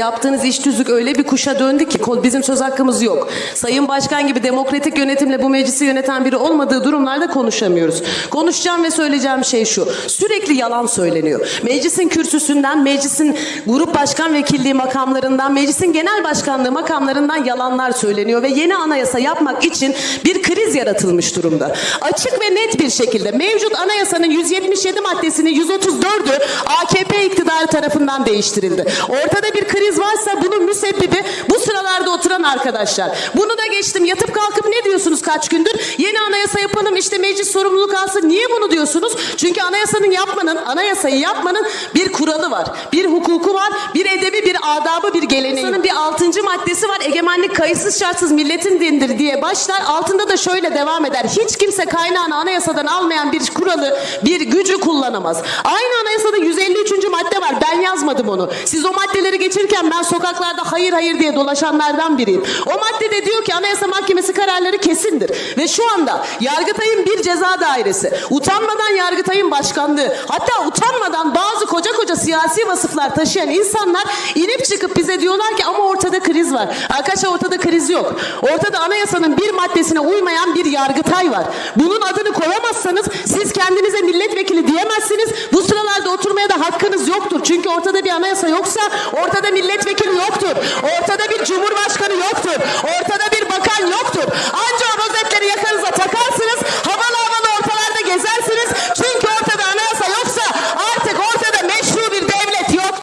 Yaptığınız iş tüzük öyle bir kuşa döndü ki bizim söz hakkımız yok. Sayın Başkan gibi demokratik yönetimle bu meclisi yöneten biri olmadığı durumlarda konuşamıyoruz. Konuşacağım ve söyleyeceğim şey şu. Sürekli yalan söyleniyor. Meclisin kürsüsünden, meclisin grup başkan vekilliği makamlarından, meclisin genel başkanlığı makamlarından yalanlar söyleniyor ve yeni anayasa yapmak için bir kriz yaratılmış durumda. Açık ve net bir şekilde mevcut anayasanın 177 maddesinin 134'ü AKP iktidarı tarafından değiştirildi. Ortada bir kriz varsa bunun müsebbibi bu sıralarda oturan arkadaşlar. Bunu da geçtim yatıp kalkıp ne diyorsunuz kaç gündür? Yeni anayasa yapalım işte meclis sorumluluk alsın. Niye bunu diyorsunuz? Çünkü anayasanın yapmanın, anayasayı yapmanın bir kuralı var. Bir hukuku var, bir edebi, bir adabı, bir geleneği. Anayasanın bir altıncı maddesi var. Egemenlik kayıtsız şartsız milletin dindir diye başlar. Altında da şöyle devam eder. Hiç kimse kaynağını anayasadan almayan bir kuralı, bir gücü kullanamaz. Aynı anayasada 153. madde var. Ben yazmadım onu. Siz o maddeleri geçirirken ben sokaklarda hayır hayır diye dolaşanlardan biriyim. O maddede diyor ki Anayasa Mahkemesi kararları kesindir. Ve şu anda Yargıtay'ın bir ceza dairesi, utanmadan Yargıtay'ın başkanlığı, hatta utanmadan bazı koca koca siyasi vasıflar taşıyan insanlar inip çıkıp bize diyorlar ki ama ortada kriz var. Arkadaşlar ortada kriz yok. Ortada anayasanın bir maddesine uymayan bir Yargıtay var. Bunun adını koyamazsanız siz kendinize milletvekili diyemezsiniz. Bu sıralarda oturmaya da hakkınız yoktur. Çünkü ortada bir anayasa yoksa ortada milletvekili yoktur.